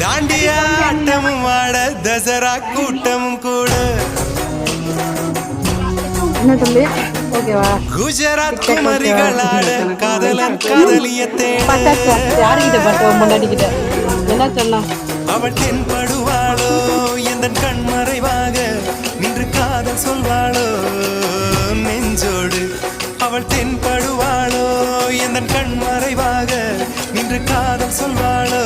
தாண்டிய ஆட்டமும் ஆட தசரா கூட்டமும் கூட. குஜராத் குமரிகள் ஆட காதலன் காதலிய தேட. காதல் சொல்வாளோ நெஞ்சோடு அவள் தென்படுவாளோ? எந்த கண் மறைவாக நின்று காதல் சொல்வாளோ?